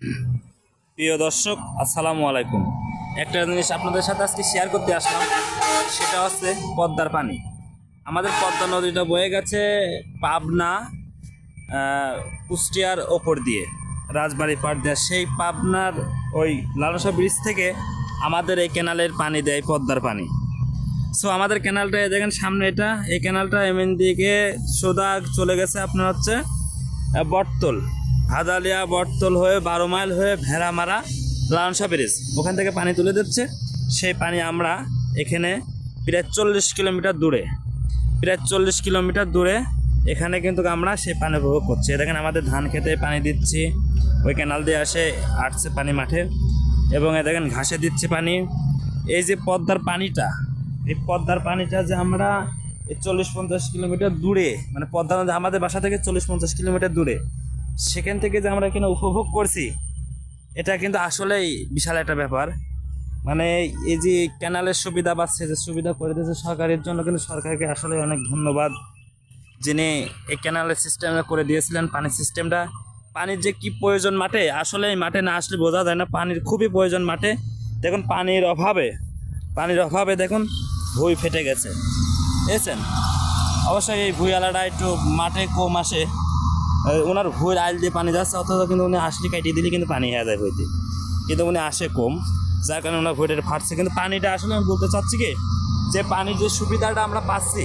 প্রিয় দর্শক, আসসালামু আলাইকুম। একটা জিনিস আপনাদের সাথে আজকে শেয়ার করতে আসলাম, সেটা হচ্ছে পদ্মার পানি। আমাদের পদ্মা নদীটা বয়ে গেছে পাবনা কুষ্টিয়ার ওপর দিয়ে, রাজবাড়ি পাড় দেয়। সেই পাবনার ওই লালসা ব্রিজ থেকে আমাদের এই কেনালের পানি দেয় পদ্মার পানি। সো আমাদের ক্যানালটা দেখেন সামনে এটা, এই ক্যানালটা এমএন দিকে সোদা চলে গেছে আপনার হচ্ছে বটতল। হাদালিয়া বটতল হয়ে বারো মাইল হয়ে ভেড়ামারা লালনসা ব্রিজ। ওখান থেকে পানি তুলে দিচ্ছে। সেই পানি আমরা এখানে প্রায় চল্লিশ কিলোমিটার দূরে, প্রায় চল্লিশ কিলোমিটার দূরে এখানে কিন্তু আমরা সেই পানি উপভোগ করছি। দেখেন আমাদের ধান খেতে পানি দিচ্ছি, ওই ক্যানাল দিয়ে আসে আটছে পানি মাঠে। এবং এ দেখেন ঘাসে দিচ্ছে পানি। এই যে পদ্মার পানিটা, এই পদ্মার পানিটা যে আমরা এই চল্লিশ পঞ্চাশ কিলোমিটার দূরে মানে পদ্মা আমাদের বাসা থেকে চল্লিশ পঞ্চাশ কিলোমিটার দূরে সেখান থেকে যে আমরা এখানে উপভোগ করছি, এটা কিন্তু আসলেই বিশাল একটা ব্যাপার। মানে এই যে ক্যানালের সুবিধা বা সেচের সুবিধা করে দিয়েছে সরকারের জন্য কিন্তু সরকারকে আসলে অনেক ধন্যবাদ। যিনি এই ক্যানালের সিস্টেমটা করে দিয়েছিলেন, পানির সিস্টেমটা। পানির যে কি প্রয়োজন মাঠে আসলে মাঠে না আসলে বোঝা যায় না। পানির খুবই প্রয়োজন মাঠে। দেখুন, পানির অভাবে পানির অভাবে দেখুন, ভুই ফেটে গেছে। বুঝেছেন? অবশ্যই এই ভুইয়ালাটা একটু মাঠে কম আসে। ওনার ভুঁইয়ের আইল দিয়ে পানি যাচ্ছে, অথচ কিন্তু উনি আসলে কাটিয়ে দিলে কিন্তু পানি হয়ে যায় ভুইতে। কিন্তু উনি আসে কম, যার কারণে ওনার ভুঁইটা ফাটছে। কিন্তু পানিটা আসলে আমি বলতে চাচ্ছি কি, যে পানির যে সুবিধাটা আমরা পাচ্ছি,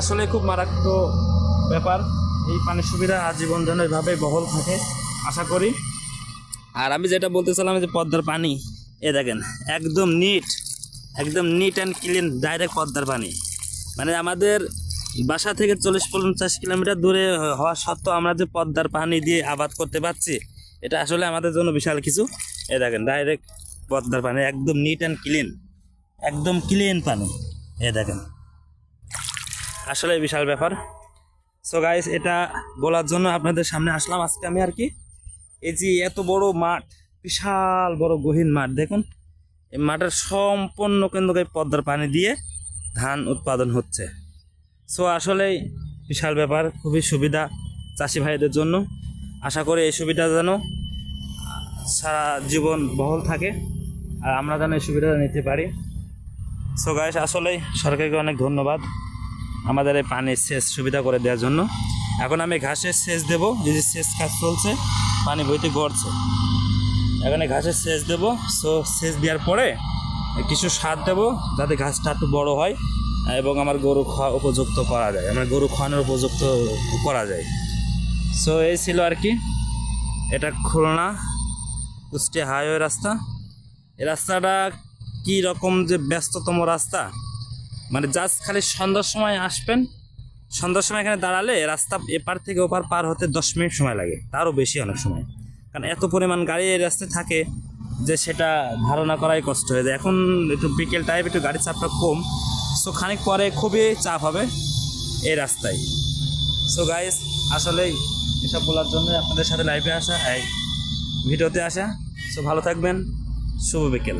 আসলে খুব মারাত্মক ব্যাপার। এই পানির সুবিধা আজীবন যেন এভাবেই বহল থাকে, আশা করি। আর আমি যেটা বলতেছিলাম যে পদ্মার পানি, এ দেখেন, একদম নিট একদম নিট অ্যান্ড ক্লিন ডাইরেক্ট পদ্মার পানি। মানে আমাদের বাসা থেকে চল্লিশ পঞ্চাশ কিলোমিটার দূরে হওয়া সত্ত্বেও আমরা যে পদ্মার পানি দিয়ে আবাদ করতে পারছি, এটা আসলে আমাদের জন্য বিশাল কিছু। এ দেখেন ডাইরেক্ট পদ্মার পানি, একদম নিট অ্যান্ড ক্লিন একদম ক্লিন পানি। এ দেখেন, আসলে বিশাল ব্যাপার। সো গাইস এটা বলার জন্য আপনাদের সামনে আসলাম আজকে আমি আর কি। এই যে এত বড় মাঠ, বিশাল বড় গহীন মাঠ, দেখুন। এই মাঠের সম্পূর্ণ এই পদ্মার পানি দিয়ে ধান উৎপাদন হচ্ছে। সো আসলেই বিশাল ব্যাপার, খুবই সুবিধা চাষি ভাইদের জন্য। আশা করি এই সুবিধা যেন সারা জীবন বহল থাকে আর আমরা যেন এই সুবিধা নিতে পারি। সো গাইস আসলেই সরকারকে অনেক ধন্যবাদ আমাদের এই পানির সেচ সুবিধা করে দেওয়ার জন্য। এখন আমি ঘাসের সেচ দেবো এই যে সেচ কাজ চলছে, পানি বইতে গড়ছে। এখানে ঘাসের সেচ দেবো সো সেচ দেওয়ার পরে কিছু সার দেবো, যাতে ঘাসটা একটু বড় হয়। এবং আমার গরু খাওয়া উপযুক্ত করা যায়, আমার গরু খাওয়ানোর উপযুক্ত করা যায়। সো এই ছিল আর কি। এটা খুলনা, কুষ্টিয়া হাইওয়ে রাস্তা। এই রাস্তাটা কি রকম যে ব্যস্ততম রাস্তা? মানে জাস্ট খালি সন্ধ্যার সময় আসবেন, সন্ধ্যার সময় এখানে দাঁড়ালে রাস্তা এপার থেকে ওপার পার হতে দশ মিনিট সময় লাগে, তারও বেশি অনেক সময়। কারণ এত পরিমাণ গাড়ি এই রাস্তায় থাকে যে সেটা ধারণা করাই কষ্ট হয়ে যায়। এখন একটু বিকেল টাইপ একটু গাড়ির চাপটা কম সো খানিক পরে খুবই চাপ হবে এই রাস্তায়। সো গাইস আসলেই এসব বলার জন্য আপনাদের সাথে লাইভে আসা, এই ভিডিওতে আসা। সো ভালো থাকবেন, শুভ বিকেল।